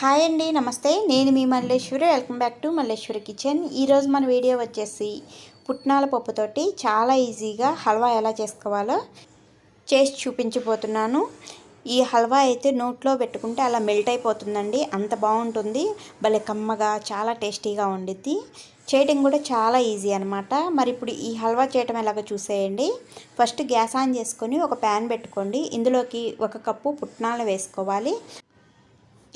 Hi అండి నమస్తే. నేను మీ Malleswari. Welcome back to Malleswari kitchen. ఈరోజు మన వీడియో వచ్చేసి పుట్నాల పప్పుతోటి చాలా ఈజీగా హల్వా ఎలా చేసుకోవాలో చేసి చూపించబోతున్నాను. ఈ హల్వా అయితే నోట్లో పెట్టుకుంటే అలా మెల్ట్ అయిపోతుందండి. అంత బాగుంటుంది. భలే కమ్మగా చాలా టేస్టీగా ఉండిద్ది. చేయటం కూడా చాలా ఈజీ అనమాట మరి ఇప్పుడు ఈ హల్వా చేయటం ఎలాగో చూసేయండి. ఫస్ట్ గ్యాస్ ఆన్ చేసుకొని ఒక ప్యాన్ పెట్టుకోండి. ఇందులోకి ఒక కప్పు పుట్నాలు వేసుకోవాలి.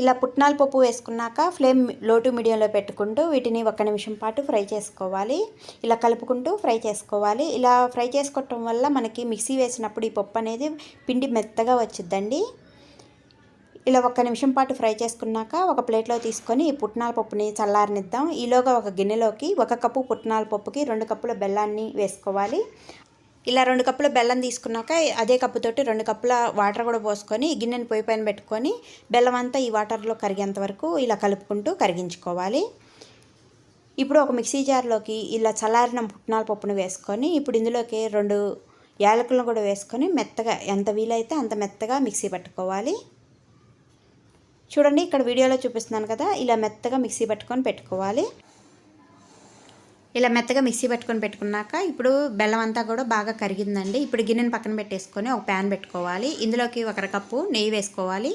ఇలా పుట్నాల పప్పు వేసుకున్నాక ఫ్లేమ్లో టు మీడియంలో పెట్టుకుంటూ వీటిని ఒక నిమిషం పాటు ఫ్రై చేసుకోవాలి. ఇలా కలుపుకుంటూ ఫ్రై చేసుకోవాలి. ఇలా ఫ్రై చేసుకోవటం వల్ల మనకి మిక్సీ వేసినప్పుడు ఈ పప్పు అనేది పిండి మెత్తగా వచ్చిద్దండి. ఇలా ఒక్క నిమిషం పాటు ఫ్రై చేసుకున్నాక ఒక ప్లేట్లో తీసుకొని ఈ పుట్నాల పప్పుని చల్లారనిద్దాం. ఈలోగా ఒక గిన్నెలోకి ఒక కప్పు పుట్నాల పప్పుకి రెండు కప్పుల బెల్లాన్ని వేసుకోవాలి. ఇలా రెండు కప్పుల బెల్లం తీసుకున్నాక అదే కప్పుతోటి రెండు కప్పుల వాటర్ కూడా పోసుకొని గిన్నెని పొయ్యి పైన పెట్టుకొని బెల్లం అంతా ఈ వాటర్లో కరిగేంత వరకు ఇలా కలుపుకుంటూ కరిగించుకోవాలి. ఇప్పుడు ఒక మిక్సీ జార్లోకి ఇలా చల్లారిన పుట్నాల పప్పును వేసుకొని ఇప్పుడు ఇందులోకి రెండు యాలకులను కూడా వేసుకొని మెత్తగా ఎంత వీలైతే అంత మెత్తగా మిక్సీ పట్టుకోవాలి. చూడండి ఇక్కడ వీడియోలో చూపిస్తున్నాను కదా ఇలా మెత్తగా మిక్సీ పట్టుకొని పెట్టుకోవాలి. ఇలా మెత్తగా మిక్సీ పెట్టుకొని పెట్టుకున్నాక ఇప్పుడు బెల్లం అంతా కూడా బాగా కరిగిందండి. ఇప్పుడు గిన్నెని పక్కన పెట్టేసుకొని ఒక ప్యాన్ పెట్టుకోవాలి. ఇందులోకి ఒక కప్పు నెయ్యి వేసుకోవాలి.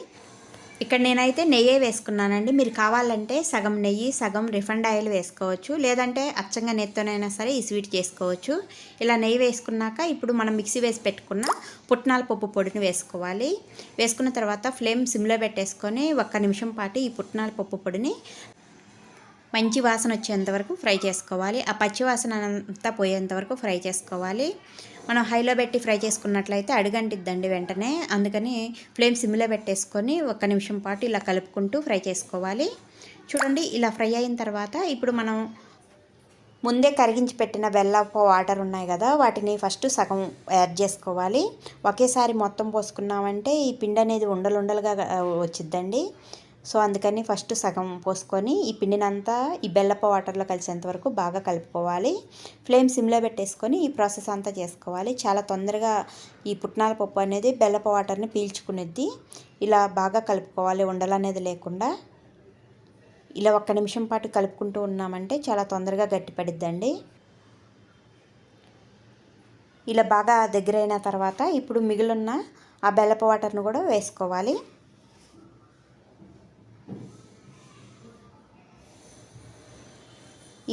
ఇక్కడ నేనైతే నెయ్యి వేసుకున్నానండి. మీరు కావాలంటే సగం నెయ్యి సగం రిఫండ్ ఆయిల్ వేసుకోవచ్చు. లేదంటే అచ్చంగా నెత్తనైనా సరే ఈ స్వీట్ చేసుకోవచ్చు. ఇలా నెయ్యి వేసుకున్నాక ఇప్పుడు మనం మిక్సీ వేసి పెట్టుకున్న పుట్నాల పప్పు పొడిని వేసుకోవాలి. వేసుకున్న తర్వాత ఫ్లేమ్ సిమ్లో పెట్టేసుకొని ఒక్క నిమిషం పాటు ఈ పుట్నాల పప్పు పొడిని మంచి వాసన వచ్చేంత వరకు ఫ్రై చేసుకోవాలి. ఆ పచ్చి వాసన అంతా పోయేంత వరకు ఫ్రై చేసుకోవాలి. మనం హైలో పెట్టి ఫ్రై చేసుకున్నట్లయితే అడుగంటిద్దండి వెంటనే. అందుకని ఫ్లేమ్ సిమ్లో పెట్టేసుకొని ఒక్క నిమిషం పాటు ఇలా కలుపుకుంటూ ఫ్రై చేసుకోవాలి. చూడండి ఇలా ఫ్రై అయిన తర్వాత ఇప్పుడు మనం ముందే కరిగించి పెట్టిన బెల్లపు వాటర్ ఉన్నాయి కదా వాటిని ఫస్ట్ సగం యాడ్ చేసుకోవాలి. ఒకేసారి మొత్తం పోసుకున్నామంటే ఈ పిండి అనేది ఉండలుండలుగా వచ్చిద్దండి. సో అందుకని ఫస్ట్ సగం పోసుకొని ఈ పిండినంతా ఈ బెల్లపు వాటర్లో కలిసేంత వరకు బాగా కలుపుకోవాలి. ఫ్లేమ్ సిమ్లో పెట్టేసుకొని ఈ ప్రాసెస్ అంతా చేసుకోవాలి. చాలా తొందరగా ఈ పుట్నాల పప్పు అనేది బెల్లప వాటర్ని పీల్చుకునేది ఇలా బాగా కలుపుకోవాలి ఉండలు అనేది లేకుండా. ఇలా ఒక్క నిమిషం పాటు కలుపుకుంటూ ఉన్నామంటే చాలా తొందరగా గట్టిపడిద్దండి. ఇలా బాగా దగ్గరైన తర్వాత ఇప్పుడు మిగిలిన ఆ బెల్లపు వాటర్ను కూడా వేసుకోవాలి.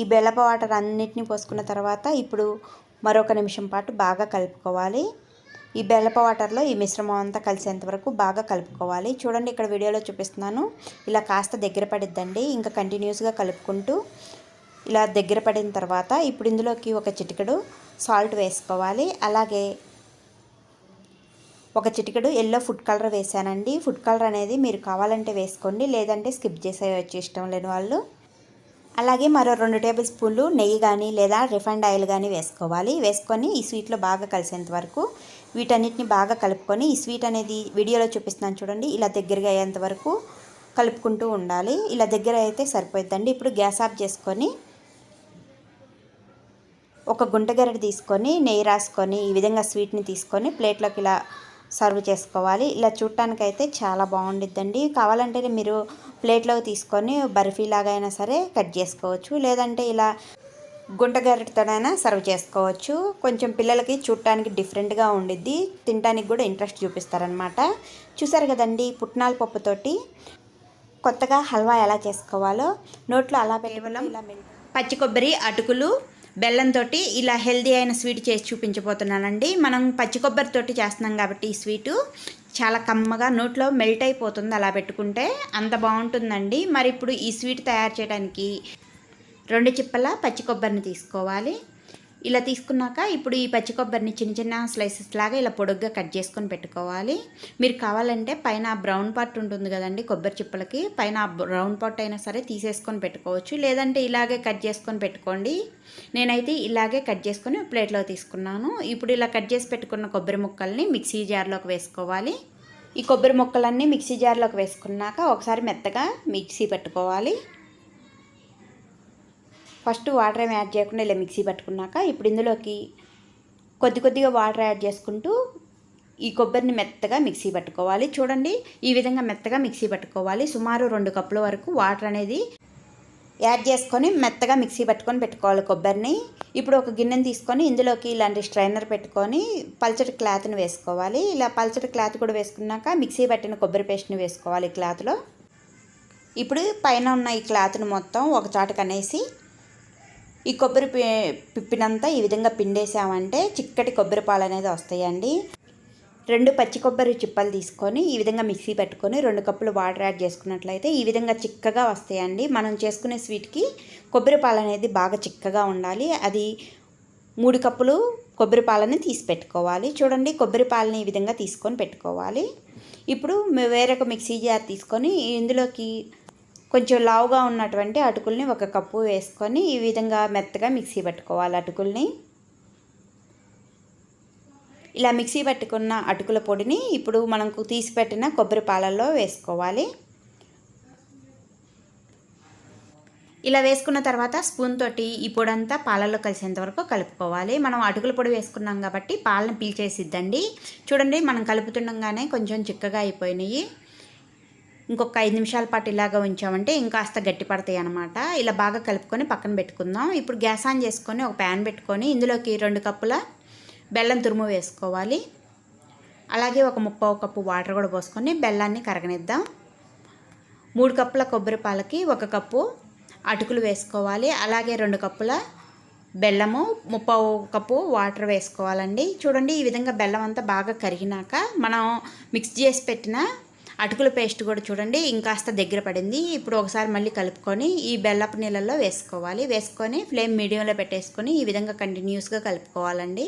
ఈ బెల్లప వాటర్ అన్నిటిని పోసుకున్న తర్వాత ఇప్పుడు మరొక నిమిషం పాటు బాగా కలుపుకోవాలి. ఈ బెల్లప వాటర్లో ఈ మిశ్రమం అంతా కలిసేంత వరకు బాగా కలుపుకోవాలి. చూడండి ఇక్కడ వీడియోలో చూపిస్తున్నాను. ఇలా కాస్త దగ్గర పడిద్దండి. ఇంకా కంటిన్యూస్గా కలుపుకుంటూ ఇలా దగ్గర పడిన తర్వాత ఇప్పుడు ఇందులోకి ఒక చిటికెడు సాల్ట్ వేసుకోవాలి. అలాగే ఒక చిటికెడు ఎల్లో ఫుడ్ కలర్ వేసానండి ఫుడ్ కలర్ అనేది మీరు కావాలంటే వేసుకోండి. లేదంటే స్కిప్ చేసేయచ్చు. ఇష్టం లేని వాళ్ళు అలాగే మరో రెండు టేబుల్ స్పూన్లు నెయ్యి కానీ లేదా రిఫైండ్ ఆయిల్ కానీ వేసుకోవాలి. వేసుకొని ఈ స్వీట్లో బాగా కలిసేంత వరకు వీటన్నిటిని బాగా కలుపుకొని ఈ స్వీట్ అనేది వీడియోలో చూపిస్తున్నాను చూడండి. ఇలా దగ్గరగా అయ్యేంత వరకు కలుపుకుంటూ ఉండాలి. ఇలా దగ్గర అయితే సరిపోద్దండి ఇప్పుడు గ్యాస్ ఆఫ్ చేసుకొని ఒక గుంటగరెడ తీసుకొని నెయ్యి రాసుకొని ఈ విధంగా స్వీట్ని తీసుకొని ప్లేట్లోకి ఇలా సర్వ్ చేసుకోవాలి. ఇలా చూడటానికైతే చాలా బాగుండిద్దండి. కావాలంటే మీరు ప్లేట్లోకి తీసుకొని బర్ఫీ లాగా అయినా సరే కట్ చేసుకోవచ్చు. లేదంటే ఇలా గుంట గరిటతోనైనా సర్వ్ చేసుకోవచ్చు. కొంచెం పిల్లలకి చూడటానికి డిఫరెంట్గా ఉండిద్ది. తినడానికి కూడా ఇంట్రెస్ట్ చూపిస్తారనమాట చూసారు కదండి పుట్నాల పప్పుతోటి కొత్తగా హల్వా ఎలా చేసుకోవాలో. నోట్లో అలా కేవలం పచ్చి కొబ్బరి అటుకులు బెల్లంతో ఇలా హెల్దీ అయిన స్వీట్ చేసి చూపించబోతున్నానండి. మనం పచ్చి కొబ్బరితోటి చేస్తున్నాం కాబట్టి ఈ స్వీటు చాలా కమ్మగా నోట్లో మెల్ట్ అయిపోతుంది అలా పెట్టుకుంటే అంత బాగుంటుందండి. మరి ఇప్పుడు ఈ స్వీట్ తయారు చేయడానికి రెండు చిప్పల పచ్చి కొబ్బరిని తీసుకోవాలి. ఇలా తీసుకున్నాక ఇప్పుడు ఈ పచ్చి కొబ్బరిని చిన్న చిన్న స్లైసెస్ లాగా ఇలా పొడుగ్గా కట్ చేసుకొని పెట్టుకోవాలి. మీరు కావాలంటే పైన బ్రౌన్ పార్ట్ ఉంటుంది కదండి కొబ్బరి చిప్పలకి పైన బ్రౌన్ పార్ట్ అయినా సరే తీసేసుకొని పెట్టుకోవచ్చు. లేదంటే ఇలాగే కట్ చేసుకొని పెట్టుకోండి. నేనైతే ఇలాగే కట్ చేసుకొని ప్లేట్లో తీసుకున్నాను. ఇప్పుడు ఇలా కట్ చేసి పెట్టుకున్న కొబ్బరి ముక్కల్ని మిక్సీ జార్లోకి వేసుకోవాలి. ఈ కొబ్బరి ముక్కలన్నీ మిక్సీ జార్లోకి వేసుకున్నాక ఒకసారి మెత్తగా మిక్సీ పెట్టుకోవాలి. ఫస్ట్ వాటర్ ఏమి యాడ్ చేయకుండా ఇలా మిక్సీ పట్టుకున్నాక ఇప్పుడు ఇందులోకి కొద్ది కొద్దిగా వాటర్ యాడ్ చేసుకుంటూ ఈ కొబ్బరిని మెత్తగా మిక్సీ పట్టుకోవాలి. చూడండి ఈ విధంగా మెత్తగా మిక్సీ పట్టుకోవాలి. సుమారు రెండు కప్పుల వరకు వాటర్ అనేది యాడ్ చేసుకొని మెత్తగా మిక్సీ పట్టుకొని పెట్టుకోవాలి కొబ్బరిని. ఇప్పుడు ఒక గిన్నెని తీసుకొని ఇందులోకి ఇలాంటి స్ట్రైనర్ పెట్టుకొని పల్చటి క్లాత్ని వేసుకోవాలి. ఇలా పల్చటి క్లాత్ కూడా వేసుకున్నాక మిక్సీ పట్టిన కొబ్బరి పేస్ట్ని వేసుకోవాలి క్లాత్లో. ఇప్పుడు పైన ఉన్న ఈ క్లాత్ని మొత్తం ఒక చాటుకు అనేసి ఈ కొబ్బరి పిప్పినంతా ఈ విధంగా పిండేసామంటే చిక్కటి కొబ్బరి పాలు అనేది వస్తాయండి. రెండు పచ్చి కొబ్బరి చిప్పలు తీసుకొని ఈ విధంగా మిక్సీ పెట్టుకొని రెండు కప్పులు వాటర్ యాడ్ చేసుకున్నట్లయితే ఈ విధంగా చిక్కగా వస్తాయండి. మనం చేసుకునే స్వీట్కి కొబ్బరి పాలు అనేది బాగా చిక్కగా ఉండాలి. అది మూడు కప్పులు కొబ్బరి పాలని తీసి పెట్టుకోవాలి. చూడండి కొబ్బరి పాలని ఈ విధంగా తీసుకొని పెట్టుకోవాలి. ఇప్పుడు వేరొక మిక్సీ జార్ తీసుకొని ఇందులోకి కొంచెం లావుగా ఉన్నటువంటి అటుకుల్ని ఒక కప్పు వేసుకొని ఈ విధంగా మెత్తగా మిక్సీ పట్టుకోవాలి అటుకుల్ని. ఇలా మిక్సీ పట్టుకున్న అటుకుల పొడిని ఇప్పుడు మనకు తీసి పెట్టిన కొబ్బరి పాలల్లో వేసుకోవాలి. ఇలా వేసుకున్న తర్వాత స్పూన్ తోటి ఈ పొడి అంతా పాలల్లో కలిసేంత వరకు కలుపుకోవాలి. మనం అటుకుల పొడి వేసుకున్నాం కాబట్టి పాలను పీల్చేసిద్దండి. చూడండి మనం కలుపుతుండగానే కొంచెం చిక్కగా అయిపోయినాయి. ఇంకొక ఐదు నిమిషాల పాటు ఇలాగ ఉంచామంటే ఇంకాస్త గట్టి పడతాయి అనమాట ఇలా బాగా కలుపుకొని పక్కన పెట్టుకుందాం. ఇప్పుడు గ్యాస్ ఆన్ చేసుకొని ఒక ప్యాన్ పెట్టుకొని ఇందులోకి రెండు కప్పుల బెల్లం తురుము వేసుకోవాలి. అలాగే ఒక ముప్పై కప్పు వాటర్ కూడా పోసుకొని బెల్లాన్ని కరగనిద్దాం. మూడు కప్పుల కొబ్బరి పాలకి ఒక కప్పు అటుకులు వేసుకోవాలి. అలాగే రెండు కప్పుల బెల్లము ముప్పై కప్పు వాటర్ వేసుకోవాలండి. చూడండి ఈ విధంగా బెల్లం అంతా బాగా కరిగినాక మనం మిక్స్ చేసి పెట్టిన అటుకుల పేస్ట్ కూడా చూడండి ఇంకాస్త దగ్గర పడింది. ఇప్పుడు ఒకసారి మళ్ళీ కలుపుకొని ఈ బెల్లపు నీళ్ళల్లో వేసుకోవాలి. వేసుకొని ఫ్లేమ్ మీడియంలో పెట్టేసుకొని ఈ విధంగా కంటిన్యూస్గా కలుపుకోవాలండి.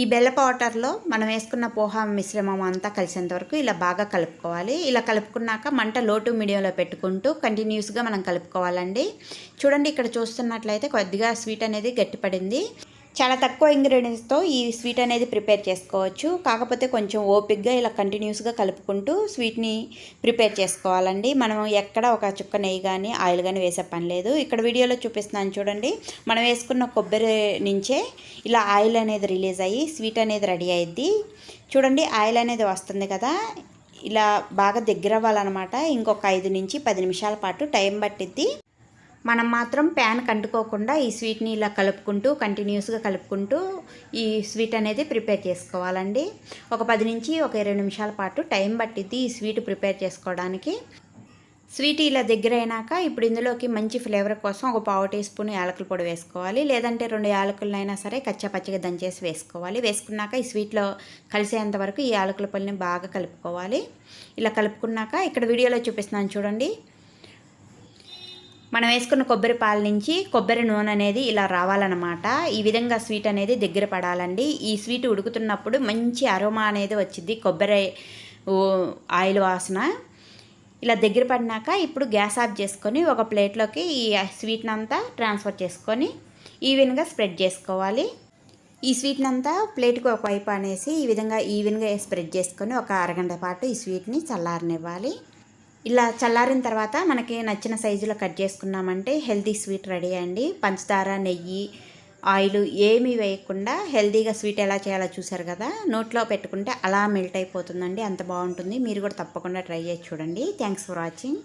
ఈ బెల్లపు వాటర్లో మనం వేసుకున్న పోహా మిశ్రమం అంతా కలిసేంత వరకు ఇలా బాగా కలుపుకోవాలి. ఇలా కలుపుకున్నాక మంట లోటు మీడియంలో పెట్టుకుంటూ కంటిన్యూస్గా మనం కలుపుకోవాలండి. చూడండి ఇక్కడ చూస్తున్నట్లయితే కొద్దిగా స్వీట్ అనేది గట్టిపడింది. చాలా తక్కువ ఇంగ్రీడియంట్స్తో ఈ స్వీట్ అనేది ప్రిపేర్ చేసుకోవచ్చు. కాకపోతే కొంచెం ఓపిక్గా ఇలా కంటిన్యూస్గా కలుపుకుంటూ స్వీట్ని ప్రిపేర్ చేసుకోవాలండి. మనం ఎక్కడ ఒక చుక్క నెయ్యి కానీ ఆయిల్ కానీ వేసే పని లేదు. ఇక్కడ వీడియోలో చూపిస్తున్నాను చూడండి. మనం వేసుకున్న కొబ్బరి నుంచే ఇలా ఆయిల్ అనేది రిలీజ్ అయ్యి స్వీట్ అనేది రెడీ అయ్యిద్ది చూడండి ఆయిల్ అనేది వస్తుంది కదా. ఇలా బాగా దగ్గర అవ్వాలన్నమాట. ఇంకొక ఐదు నుంచి పది నిమిషాల పాటు టైం పట్టిద్ది. మనం మాత్రం ప్యాన్ కంటుకోకుండా ఈ స్వీట్ని ఇలా కలుపుకుంటూ కంటిన్యూస్గా కలుపుకుంటూ ఈ స్వీట్ అనేది ప్రిపేర్ చేసుకోవాలండి. ఒక పది నుంచి ఒక ఇరవై నిమిషాల పాటు టైం పట్టిద్ది ఈ స్వీట్ ప్రిపేర్ చేసుకోవడానికి. స్వీట్ ఇలా దగ్గర అయినాక ఇప్పుడు ఇందులోకి మంచి ఫ్లేవర్ కోసం ఒక పావు టీ స్పూన్ యాలకుల పొడి వేసుకోవాలి. లేదంటే రెండు యాలకులైనా సరే కచ్చా పచ్చిగా దంచేసి వేసుకోవాలి. వేసుకున్నాక ఈ స్వీట్లో కలిసేంత వరకు ఈ యాలకుల పొడిని బాగా కలుపుకోవాలి. ఇలా కలుపుకున్నాక ఇక్కడ వీడియోలో చూపిస్తున్నాను చూడండి. మనం వేసుకున్న కొబ్బరి పాల నుంచి కొబ్బరి నూనె అనేది ఇలా రావాలన్నమాట. ఈ విధంగా స్వీట్ అనేది దగ్గర పడాలండి. ఈ స్వీట్ ఉడుకుతున్నప్పుడు మంచి అరోమా అనేది వచ్చింది కొబ్బరి ఆయిల్ వాసన ఇలా దగ్గర పడినాక ఇప్పుడు గ్యాస్ ఆఫ్ చేసుకొని ఒక ప్లేట్లోకి ఈ స్వీట్ని అంతా ట్రాన్స్ఫర్ చేసుకొని ఈవెన్గా స్ప్రెడ్ చేసుకోవాలి. ఈ స్వీట్ని అంతా ప్లేట్కి ఒక వైపు అనేసి ఈ విధంగా ఈవెన్గా స్ప్రెడ్ చేసుకొని ఒక అరగంట పాటు ఈ స్వీట్ని చల్లారనివ్వాలి. ఇలా చల్లారిన తర్వాత మనకి నచ్చిన సైజులో కట్ చేసుకున్నామంటే హెల్తీ స్వీట్ రెడీ అండి. పంచదార నెయ్యి ఆయిల్ ఏమీ వేయకుండా హెల్తీగా స్వీట్ ఎలా చేయాలో చూసారు కదా? నోట్లో పెట్టుకుంటే అలా మెల్ట్ అయిపోతుందండి. అంత బాగుంటుంది. మీరు కూడా తప్పకుండా ట్రై చేసి చూడండి. Thanks for watching.